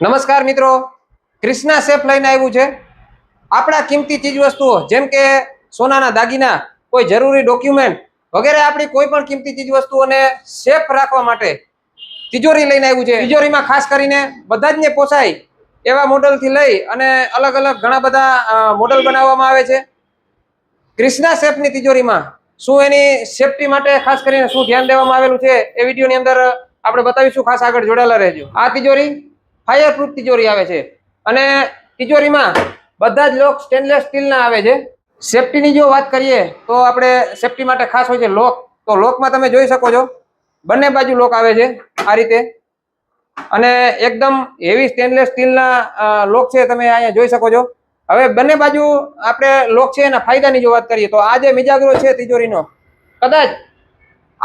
નમસ્કાર મિત્રો. ક્રિષ્ના સેફ લઈને આવ્યું છે. આપણા કિંમતી ચીજ વસ્તુઓ જેમ કે સોનાના દાગીના, કોઈ જરૂરી ડોક્યુમેન્ટ વગેરે આપણી કોઈ પણ કિંમતી ચીજ વસ્તુઓને સેફ રાખવા માટે તિજોરી લઈને આવ્યું છે. તિજોરીમાં ખાસ કરીને બધા જ ને પોસાય એવા મોડલથી લઈ અને અલગ અલગ ઘણા બધા મોડલ બનાવવામાં આવે છે. ક્રિષ્ના સેફની તિજોરીમાં શું એની સેફટી માટે ખાસ કરીને શું ધ્યાન દેવામાં આવેલું છે એ વિડીયોની અંદર આપણે બતાવીશું. ખાસ આગળ જોડાયેલા રહેજો. આ તિજોરી ફાયર પ્રૂફ તિજોરી આવે છે. અને તિજોરીમાં બધા જ લોક સ્ટેનલેસ સ્ટીલના આવે છે. સેફટીની જો વાત કરીએ, તો આપણે સેફટી માટે ખાસ હોય છે લોક. તો લોકમાં તમે જોઈ શકો છો, બંને બાજુ લોક આવે છે આ રીતે. અને એકદમ હેવી સ્ટેનલેસ સ્ટીલના લોક છે તમે અહીંયા જોઈ શકો છો. હવે બંને બાજુ આપણે લોક છે એના ફાયદાની જો વાત કરીએ, તો આ જે મિજાગરો છે તિજોરીનો, કદાચ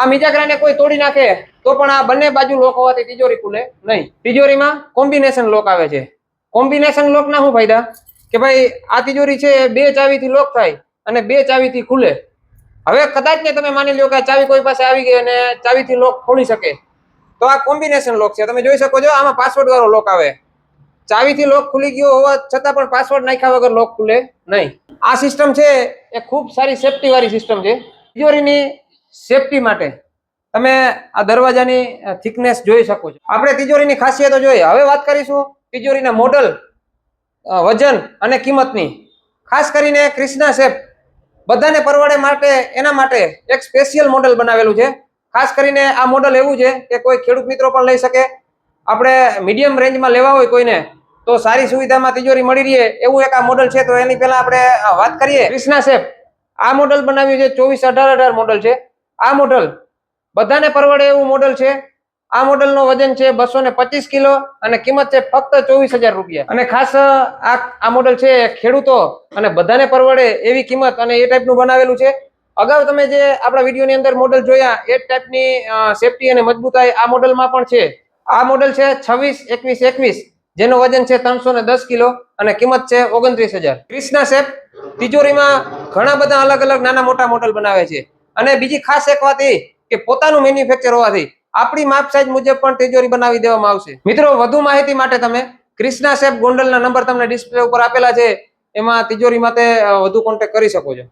આ મિજાગરાને કોઈ તોડી નાખે તો પણ આ બંને બાજુ લોક હોવાથી તિજોરી ખુલે નહીં. તિજોરીમાં કોમ્બિનેશન લોક આવે છે. કોમ્બિનેશન લોકના શું ફાયદા? કે ભાઈ, આ તિજોરી છે બે ચાવીથી લોક થાય અને બે ચાવીથી ખુલે. હવે કદાચ ને તમે માની લો કે ચાવી કોઈ પાસે આવી ગઈ અને ચાવીથી લોક ખોલી શકે. તો આ કોમ્બિનેશન લોક છે. તમે જોઈ શકો છો, આમાં પાસવર્ડ વાળો લોક આવે. ચાવીથી લોક ખુલી ગયો હોવા છતાં પણ પાસવર્ડ નાખ્યા વગર લોક ખુલે નહીં. આ સિસ્ટમ છે, એ ખૂબ સારી સેફટી વાળી સિસ્ટમ છે. તિજોરીની સેફટી માટે. તમે આ દરવાજાની થિકનેસ જોઈ શકો છો. આપણે તિજોરીની ખાસિયતો જોઈએ. હવે વાત કરીશું તિજોરીના મોડલ વજન અને કિંમતની. ખાસ કરીને ક્રિષ્ના શેપ. બધાને પરવડે માટે, એના માટે એક સ્પેશિયલ મોડલ બનાવેલું છે. ખાસ કરીને આ મોડલ એવું છે કે કોઈ ખેડૂત મિત્રો પણ લઈ શકે. આપણે મીડિયમ રેન્જમાં લેવા હોય કોઈને, તો સારી સુવિધામાં તિજોરી મળી રહે. એવું એક આ મોડલ છે. તો એની પહેલા આપણે વાત કરીએ. ક્રિષ્ના શેપ. આ મોડલ બનાવ્યું છે ચોવીસ અઢાર અઢાર મોડલ છે. આ મોડલ. બધાને પરવડે એવું મોડલ છે. આ મોડલનો વજન છે બસો ને પચીસ કિલો અને કિંમત છે ફક્ત ચોવીસ હજાર રૂપિયા. અને ખાસ આ આ મોડલ છે ખેડૂતો અને બધાને પરવડે એવી કિંમત અને એ ટાઈપનું બનાવેલું છે. અગાઉ તમે જે આપણા વિડીયોની અંદર મોડલ જોયા, એ ટાઈપની સેફટી અને મજબૂતાઈ આ મોડલમાં પણ છે. આ મોડલ છે છવ્વીસ, એકવીસ એકવીસ, જેનું વજન છે ત્રણસો ને દસ કિલો અને કિંમત છે ઓગણત્રીસ હજાર. ક્રિષ્ના શેપ, તિજોરીમાં ઘણા બધા અલગ અલગ નાના મોટા મોડલ બનાવે છે. અને બીજી ખાસ એક વાત એ કે પોતાનું મેન્યુફેક્ચર હોવાથી આપણી માપ સાઈઝ મુજબ પણ તિજોરી બનાવી દેવામાં આવશે. મિત્રો, વધુ માહિતી માટે તમે ક્રિષ્ના શેપ ગોંડલના નંબર તમને ડિસ્પ્લે ઉપર આપેલા છે. એમાં તિજોરી માટે વધુ કોન્ટેક્ટ કરી શકો છો.